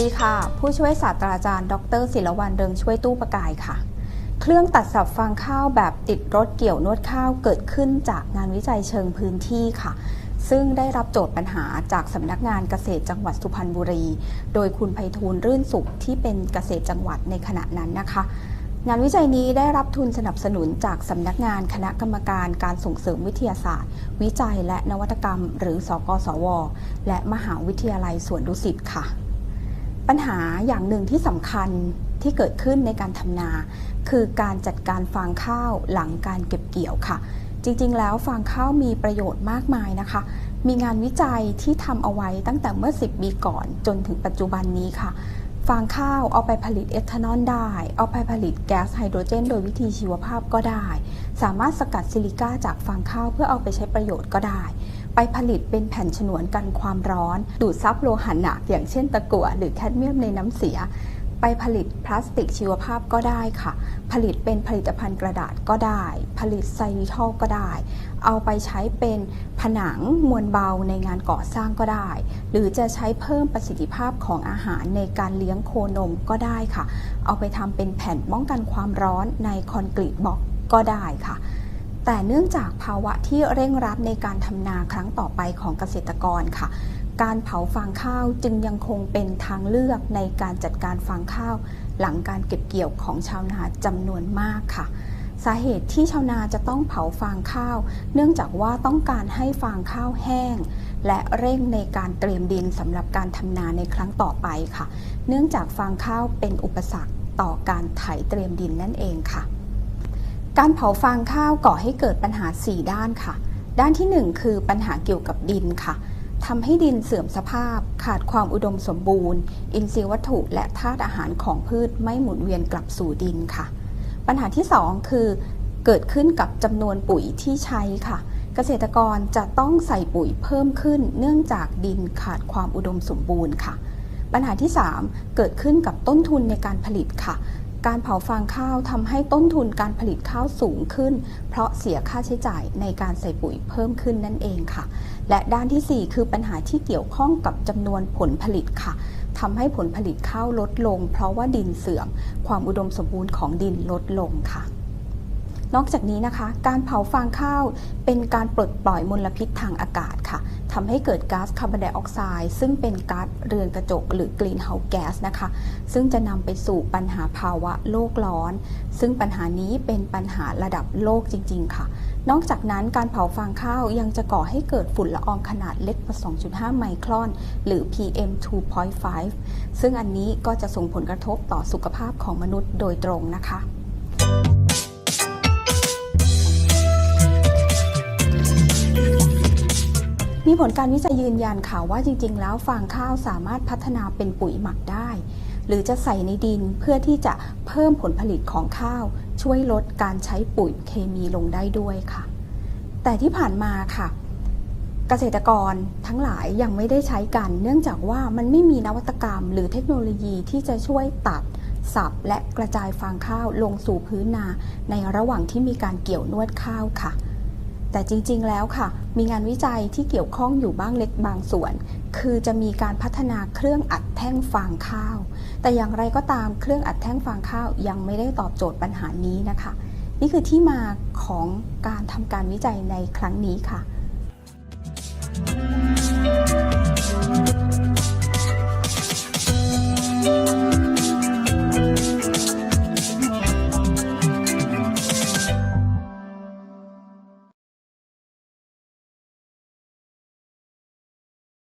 ดีค่ะ ผู้ช่วยศาสตราจารย์ ดรศิลวันเริงช่วยตู้ประกายค่ะ เครื่องตัดสับฟางข้าวแบบติดรถเกี่ยวนวดข้าวเกิดขึ้นจากงานวิจัยเชิงพื้นที่ค่ะ ซึ่งได้รับโจทย์ปัญหาจากสำนักงานเกษตรจังหวัดสุพรรณบุรี โดยคุณไพฑูรย์รื่นสุขที่เป็นเกษตรจังหวัดในขณะนั้นนะคะงานวิจัยนี้ได้รับทุนสนับสนุนจากสำนักงานคณะกรรมการการส่งเสริมวิทยาศาสตร์ วิจัยและนวัตกรรม หรือสกสว และมหาวิทยาลัยสวนดุสิตค่ะ ปัญหาอย่างหนึ่งที่สำคัญที่เกิดขึ้นในการทำนา คือการจัดการฟางข้าวหลังการเก็บเกี่ยวค่ะ จริงๆ แล้วฟางข้าวมีประโยชน์มากมายนะคะ มีงานวิจัยที่ทำเอาไว้ตั้งแต่เมื่อ 10 ปีก่อนจนถึงปัจจุบันนี้ค่ะ ฟางข้าวเอาไปผลิตเอทานอลได้ เอาไปผลิตแก๊สไฮโดรเจน โดยวิธีชีวภาพก็ได้ สามารถสกัดซิลิก้าจากฟางข้าวเพื่อเอาไปใช้ประโยชน์ก็ได้ ไปผลิตเป็นแผ่นฉนวนกันความร้อน ดูดซับโลหะหนัก อย่างเช่นตะกั่วหรือแคดเมียมในน้ำเสีย ไปผลิตพลาสติกชีวภาพก็ได้ค่ะ ผลิตเป็นผลิตภัณฑ์กระดาษก็ได้ ผลิตไซริทอลก็ได้ เอาไปใช้เป็นผนังมวลเบาในงานก่อสร้างก็ได้ หรือจะใช้เพิ่มประสิทธิภาพของอาหารในการเลี้ยงโคนมก็ได้ค่ะ เอาไปทำเป็นแผ่นป้องกันความร้อนในคอนกรีตบล็อกก็ได้ค่ะ แต่เนื่องจากภาวะที่เร่งรัดในการทำนาครั้งต่อไปของเกษตรกรค่ะ การเผาฟางข้าวจึงยังคงเป็นทางเลือกในการจัดการฟางข้าว หลังการเก็บเกี่ยวของชาวนาจำนวนมากค่ะสาเหตุที่ชาวนาจะต้องเผาฟางข้าว เนื่องจากว่าต้องการให้ฟางข้าวแห้ง และเร่งในการเตรียมดินสำหรับการทำนาในครั้งต่อไปค่ะ เนื่องจากฟางข้าวเป็นอุปสรรคต่อการไถเตรียมดินนั่นเองค่ะ การเผาฟางข้าวก่อให้เกิดปัญหา 4 ด้านค่ะ ด้านที่ 1 คือปัญหาเกี่ยวกับดินค่ะทำให้ดินเสื่อมสภาพ ขาดความอุดมสมบูรณ์ อินทรีย์วัตถุและธาตุอาหารของพืชไม่หมุนเวียนกลับสู่ดินค่ะ ปัญหาที่ 2 คือ เกิดขึ้นกับจำนวนปุ๋ยที่ใช้ค่ะ เกษตรกรจะต้องใส่ปุ๋ยเพิ่มขึ้น เนื่องจากดินขาดความอุดมสมบูรณ์ค่ะ ปัญหาที่ 3 เกิดขึ้นกับต้นทุนในการผลิตค่ะ การเผาฟางข้าวทำให้ต้นทุนการผลิตข้าวสูงขึ้น เพราะเสียค่าใช้จ่ายในการใส่ปุ๋ยเพิ่มขึ้นนั่นเองค่ะ และด้านทีสี่ 4 คือปัญหาที่เกี่ยวข้องกับจำนวนผลผลิตค่ะทำให้ผลผลิตข้าวลดลง เพราะว่าดินเสื่อม ความอุดมสมบูรณ์ของดินลดลงค่ะนอกจากนี้นะคะ การเผาฟางข้าวเป็นการปลดปล่อยมลพิษทางอากาศค่ะ ทำให้เกิดก๊าซคาร์บอนไดออกไซด์ซึ่งเป็นก๊าซเรือนกระจกหรือกรีนเฮาส์แก๊สนะคะ ซึ่งจะนำไปสู่ปัญหาภาวะโลกร้อน ซึ่งปัญหานี้เป็นปัญหาระดับโลกจริง ๆ ค่ะ นอกจากนั้นการเผาฟางข้าวยังจะก่อให้เกิดฝุ่นละอองขนาดเล็กกว่า 2.5 ไมครอน หรือ PM 2.5 ซึ่งอันนี้ก็จะส่งผลกระทบต่อสุขภาพของมนุษย์โดยตรงนะคะ มีผลการวิจัยยืนยันค่ะ ว่าจริงๆ แล้วฟางข้าวสามารถพัฒนาเป็นปุ๋ยหมักได้ หรือจะใส่ในดินเพื่อที่จะเพิ่มผลผลิตของข้าว ช่วยลดการใช้ปุ๋ยเคมีลงได้ด้วยค่ะ แต่ที่ผ่านมาค่ะ เกษตรกรทั้งหลายยังไม่ได้ใช้กัน เนื่องจากว่ามันไม่มีนวัตกรรม หรือเทคโนโลยีที่จะช่วยตัดสับและกระจายฟางข้าวลงสู่พื้นนา ในระหว่างที่มีการเกี่ยวนวดข้าวค่ะ แต่จริงๆแล้วค่ะ มีงานวิจัยที่เกี่ยวข้องอยู่บ้างเล็กบางส่วน คือจะมีการพัฒนาเครื่องอัดแท่งฟางข้าว แต่อย่างไรก็ตามเครื่องอัดแท่งฟางข้าวยังไม่ได้ตอบโจทย์ปัญหานี้นะคะ นี่คือที่มาของการทำการวิจัยในครั้งนี้ค่ะ